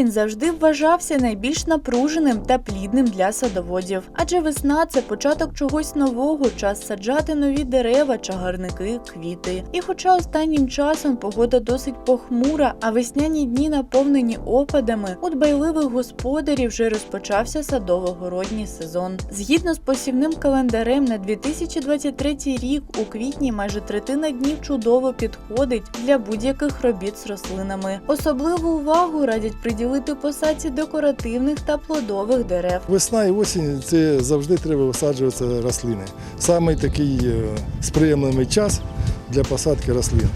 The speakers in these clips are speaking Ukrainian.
Квітень завжди вважався найбільш напруженим та плідним для садоводів, адже весна це початок чогось нового, час саджати нові дерева, чагарники, квіти. І хоча останнім часом погода досить похмура, а весняні дні наповнені опадами, у дбайливих господарів вже розпочався садово-городній сезон. Згідно з посівним календарем на 2023 рік у квітні майже третина днів чудово підходить для будь-яких робіт з рослинами. Особливу увагу радять приділити посадці декоративних та плодових дерев. Весна і осінь це завжди треба висаджувати рослини. Саме такий е, сприємливий час для посадки рослин.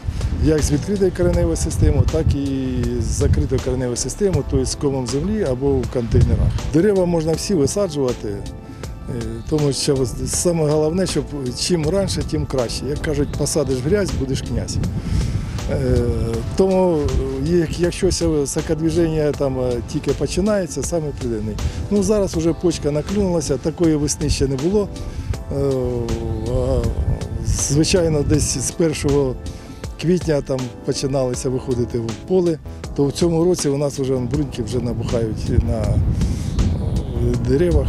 Як з відкритою кореневою системою, так і з закритою кореневою системою, тобто з комом землі або в контейнерах. Дерева можна всі висаджувати, е, тому що саме головне, щоб чим раніше, тим краще. Як кажуть, посадиш грязь, будеш князь. Е, Тому е, якщо сакодвіження там е, тільки починається, саме придивний. Ну зараз вже почка наклюнулася, такої весни ще не було. Звичайно, десь з 1 квітня там починалися виходити в поле, то в цьому році у нас вже бруньки вже набухають на деревах.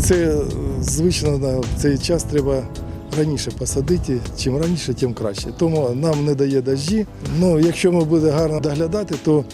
Це звично на цей час треба раніше посадити. Чим раніше, тим краще. Тому нам не дає дожді. Ну, якщо ми будемо гарно доглядати, то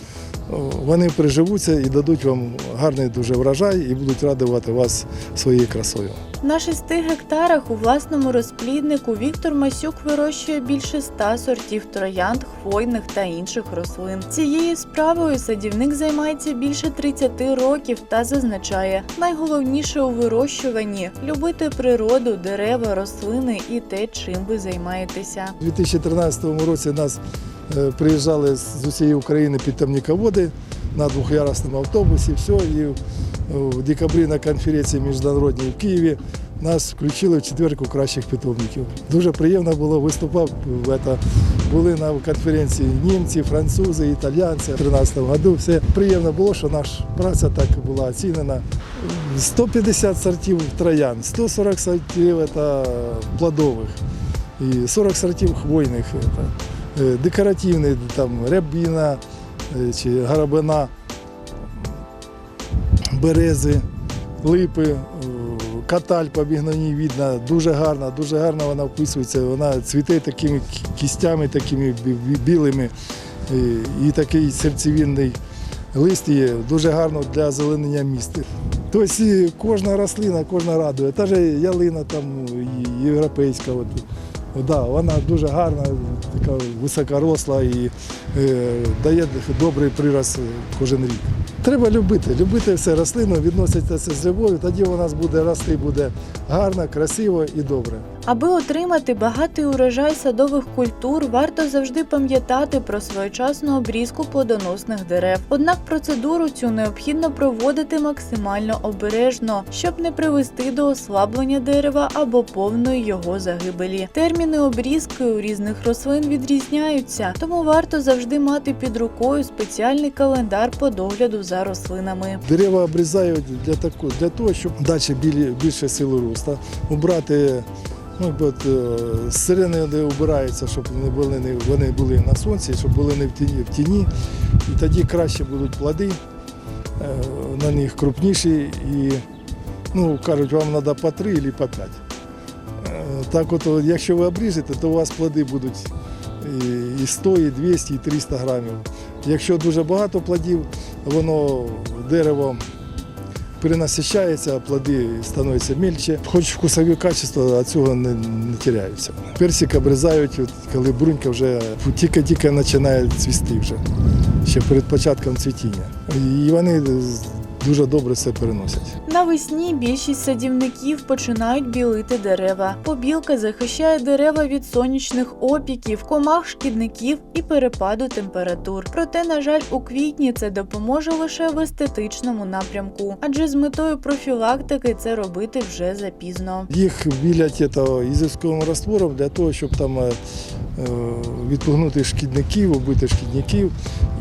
вони приживуться і дадуть вам гарний дуже врожай і будуть радувати вас своєю красою. На шести гектарах у власному розпліднику Віктор Масюк вирощує більше ста сортів троянд, хвойних та інших рослин. Цією справою садівник займається більше 30 років та зазначає, найголовніше у вирощуванні любити природу, дерева, рослини і те, чим ви займаєтеся. У 2013 році нас приїжджали з усієї України підтемниководи на двохярусному автобусі. Все, і в декабрі на конференції міжнародній в Києві нас включили в четверку кращих питомників. Дуже приємно було виступав. в. Були на конференції німці, французи, італійці. У 2013 году все приємно було, що наша праця так була оцінена. 150 сортів троян, 140 сортів это, плодових і 40 сортів хвойних, е, декоративних, там рябіна е, чи горобина, берези, липи, е, каталь по бігновній видно, дуже гарна, дуже гарно вона вписується, вона цвіте такими кістями, такими бі- бі- білими і такий серцевинний лист є дуже гарно для озеленення міста. Тобто кожна рослина, кожна радує. Та ж ялина там європейська. От, да, вона дуже гарна, високоросла і дає добрий прираз кожен рік. Треба любити, любити все рослину, відноситися з любов'ю, тоді у нас буде рости, буде гарно, красиво і добре. Аби отримати багатий урожай садових культур, варто завжди пам'ятати про своєчасну обрізку плодоносних дерев. Однак процедуру цю необхідно проводити максимально обережно, щоб не привести до ослаблення дерева або повної його загибелі. Терміни обрізки у різних рослин відрізняються, тому варто завжди мати під рукою спеціальний календар по догляду за рослинами. Дерева обрізають для тако- для того, щоб дати більше сили росту, убрати. Ну, от, е, сирени де убираються, щоб не були, не, вони були на сонці, щоб були не в тіні, в тіні. І тоді краще будуть плоди, е, на них крупніші. І, ну, кажуть, вам треба по три або по п'ять. Е, Так от, якщо ви обріжете, то у вас плоди будуть і- і 100, і 200, і 300 грамів. Якщо дуже багато плодів, воно дерево перенасищається, а плоди становляться мельче. Хоч вкусові качества від цього не, не теряються. Персик обрізають, коли брунька вже тільки-тільки починає цвісти вже, ще перед початком цвітіння. І вони дуже добре все переносять. Навесні більшість садівників починають білити дерева. Побілка захищає дерева від сонячних опіків, комах, шкідників і перепаду температур. Проте, на жаль, у квітні це допоможе лише в естетичному напрямку, адже з метою профілактики це робити вже запізно. Їх білять ізовським раствором для того, щоб там е, відпугнути шкідників, убити шкідників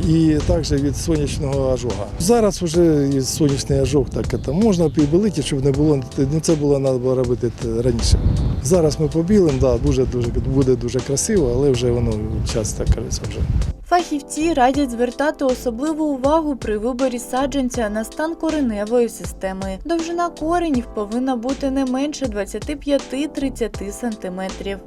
і також від сонячного ожога. Зараз вже і сонячний ожог так це можна прибилити, щоб не було ну це було треба було робити раніше. Зараз ми побілимо, да, дуже дуже буде дуже красиво, але вже воно час так кажеться вже. Фахівці радять звертати особливу увагу при виборі саджанця на стан кореневої системи. Довжина коренів повинна бути не менше 25-30 см.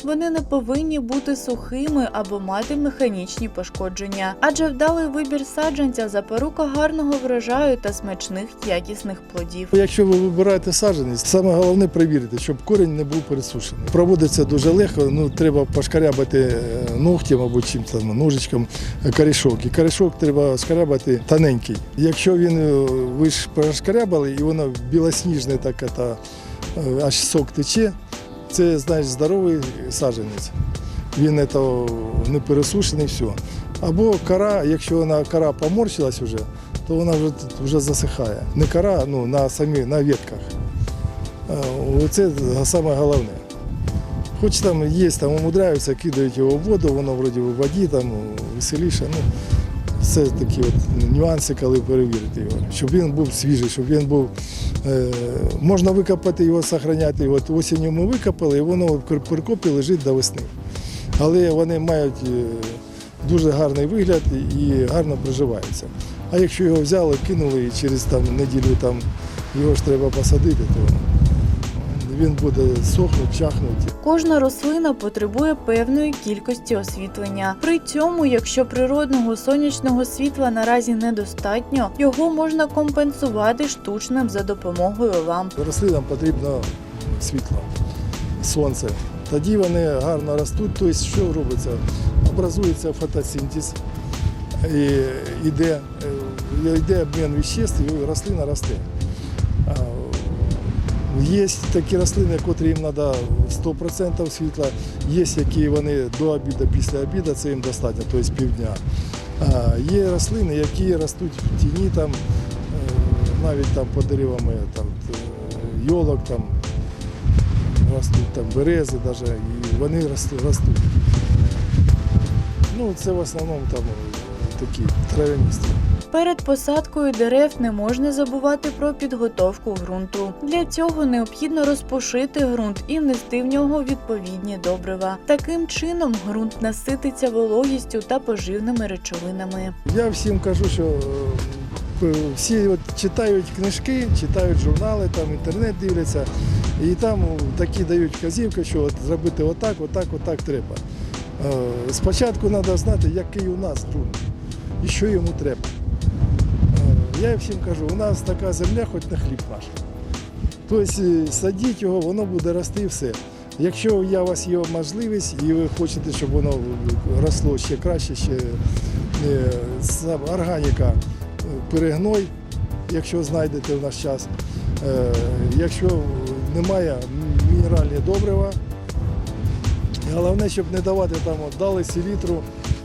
Вони не повинні бути сухими або мати механічні пошкодження, адже вдалий вибір саджанця запорука гарного врожаю та смачних якісних плодів. Якщо ви вибираєте саджанець, саме головне перевірити, щоб корінь не був пересушений. Проводиться дуже легко, ну треба пошкарябати е, ногтем або чим там ножичком корішок. І корішок треба шкарябати тоненький. Якщо він е, ви ж пошкарябали і воно білосніжне таке, та е, аж сок тече, це значить здоровий саджанець. Він то, не пересушений, все. Або кора, якщо вона кора поморщилась вже, то вона вже, вже засихає. Не кора, ну, на самі на ветках. Е, Це саме головне. Хоч там є, там умудряються, кидають його в воду, воно вроді в воді, там веселіше. Ну, це такі от нюанси, коли перевірити його. Щоб він був свіжий, щоб він був. Е, можна викопати його, зберігати. От осінню ми викопали, і воно в перекопі лежить до весни. Але вони мають е, дуже гарний вигляд і гарно приживаються. А якщо його взяли, кинули і через там, неділю там, його ж треба посадити, то він буде сохнути, чахнути. Кожна рослина потребує певної кількості освітлення. При цьому, якщо природного сонячного світла наразі недостатньо, його можна компенсувати штучним за допомогою ламп. Рослинам потрібно світло, сонце. Тоді вони гарно ростуть. Тобто, що робиться? Образується фотосинтез, і йде, е, йде обмін веществ, і рослина росте. Є такі рослини, котрі їм треба 100% світла, є які вони до обіду, після обіду, це їм достатньо, тобто півдня. А є рослини, які ростуть в тіні, там, е, навіть там по деревами там, е, йолок, там, ростуть там берези, даже, і вони ростуть. ростуть. Ну, це в основному там е, такі травяністі. Перед посадкою дерев не можна забувати про підготовку ґрунту. Для цього необхідно розпушити ґрунт і внести в нього відповідні добрива. Таким чином ґрунт насититься вологістю та поживними речовинами. Я всім кажу, що е, всі от читають книжки, читають журнали, там інтернет дивляться, і там такі дають вказівки, що от зробити отак, отак, отак треба. Е, Спочатку треба знати, який у нас ґрунт і що йому треба. Я всім кажу, у нас така земля, хоч на хліб наш. Тобто е, садіть його, воно буде рости і все. Якщо є у вас є можливість і ви хочете, щоб воно росло ще краще, ще е, органіка, перегной, якщо знайдете в наш час. Е, Якщо немає мінеральні добрива, головне, щоб не давати там, дали селітру,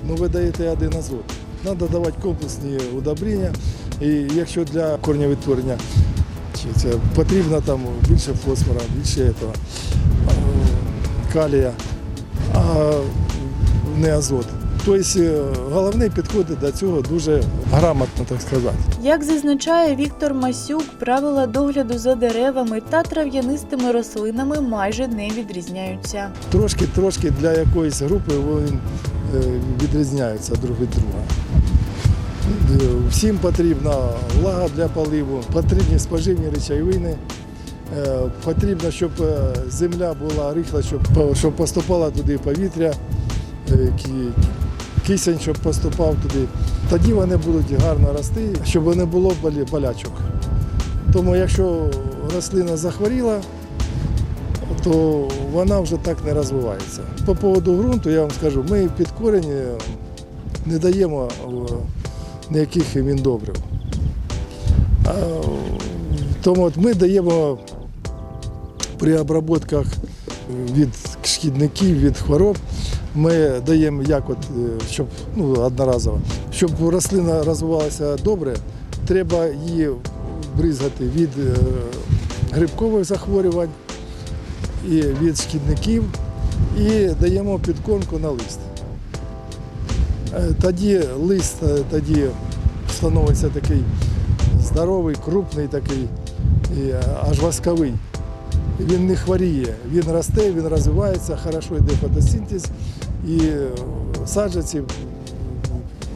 ну ви даєте один азот. Треба давати комплексні удобрення. І якщо для корневідтворення це потрібно там більше фосфора, більше этого, е, калія, а не азот. Тобто е, головне підходить до цього дуже грамотно, так сказати. Як зазначає Віктор Масюк, правила догляду за деревами та трав'янистими рослинами майже не відрізняються. Трошки, трошки для якоїсь групи він е, відрізняється друг від друга. Всім потрібна влага для поливу, потрібні споживні речовини. Е, Потрібно, щоб е, земля була рихла, щоб, поступало туди повітря, е, кисень, щоб поступав туди. Тоді вони будуть гарно рости, щоб не було болячок. Тому якщо рослина захворіла, то вона вже так не розвивається. По поводу ґрунту я вам скажу, ми під корінь не даємо е, ніяких міндобрив. А, Тому от ми даємо при обробках від шкідників, від хвороб, ми даємо як от, е, щоб ну, одноразово, щоб рослина розвивалася добре, треба її бризгати від е, грибкових захворювань і від шкідників і даємо підкормку на лист. Е, Тоді лист е, тоді становиться такий здоровий, крупний такий, е, аж восковий. Він не хворіє, він росте, він розвивається, хорошо йде фотосинтез і саджаці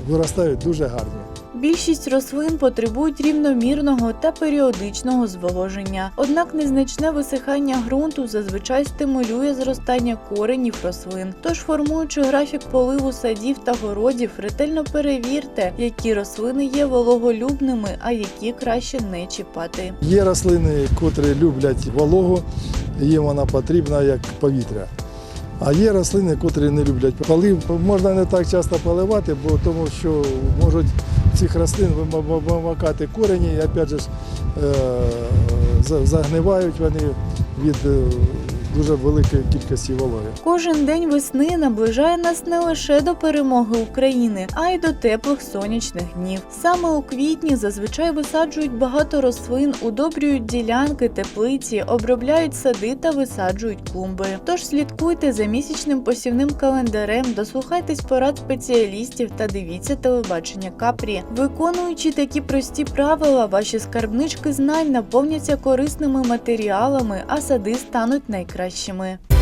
виростають дуже гарні. Більшість рослин потребують рівномірного та періодичного зволоження. Однак незначне висихання ґрунту зазвичай стимулює зростання коренів рослин. Тож, формуючи графік поливу садів та городів, ретельно перевірте, які рослини є вологолюбними, а які краще не чіпати. Є рослини, котрі люблять вологу, їм вона потрібна як повітря. А є рослини, котрі не люблять полив. Можна не так часто поливати, бо тому що можуть цих рослин вимакати корені і опять же е, за- загнивають вони від е, дуже великої кількості вологи. Кожен день весни наближає нас не лише до перемоги України, а й до теплих сонячних днів. Саме у квітні зазвичай висаджують багато рослин, удобрюють ділянки, теплиці, обробляють сади та висаджують клумби. Тож слідкуйте за місячним посівним календарем, дослухайтесь порад спеціалістів та дивіться телебачення Капрі. Виконуючи такі прості правила, ваші скарбнички знань наповняться корисними матеріалами, а сади стануть найкращими.